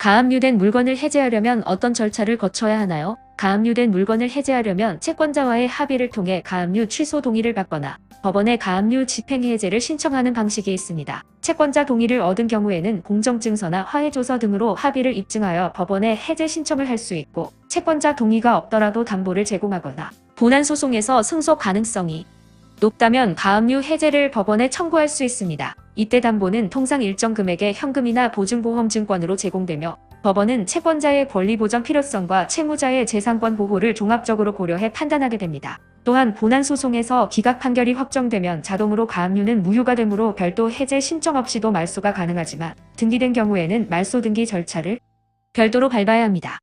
가압류된 물건을 해제하려면 어떤 절차를 거쳐야 하나요? 가압류된 물건을 해제하려면 채권자와의 합의를 통해 가압류 취소 동의를 받거나 법원에 가압류 집행해제를 신청하는 방식이 있습니다. 채권자 동의를 얻은 경우에는 공정증서나 화해조서 등으로 합의를 입증하여 법원에 해제 신청을 할 수 있고 채권자 동의가 없더라도 담보를 제공하거나 본안 소송에서 승소 가능성이 높다면 가압류 해제를 법원에 청구할 수 있습니다. 이때 담보는 통상 일정 금액의 현금이나 보증보험증권으로 제공되며 법원은 채권자의 권리 보전 필요성과 채무자의 재산권 보호를 종합적으로 고려해 판단하게 됩니다. 또한 본안소송에서 기각 판결이 확정되면 자동으로 가압류는 무효가 되므로 별도 해제 신청 없이도 말소가 가능하지만 등기된 경우에는 말소 등기 절차를 별도로 밟아야 합니다.